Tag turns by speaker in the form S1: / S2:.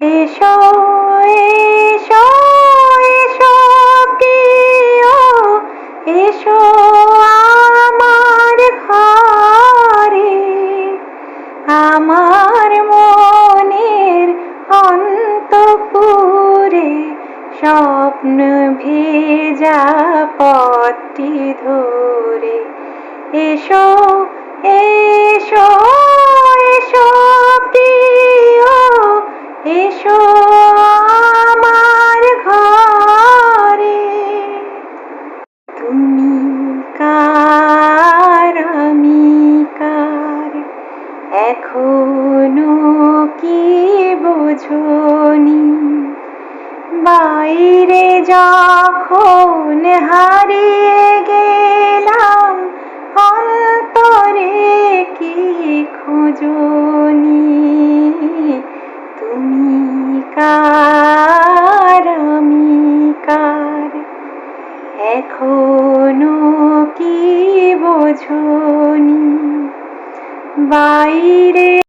S1: এসো এসো এসো, প্রিয়, এসো আমার ঘরে। আমার মনের অন্তপুরে স্বপ্ন ভেজা ধরে। এসো এসো আমার ঘরে তুমি কার আমি কার? এখনও কি বোঝনি? বাইরে যখন এখনও কি বোঝনি? বাইরে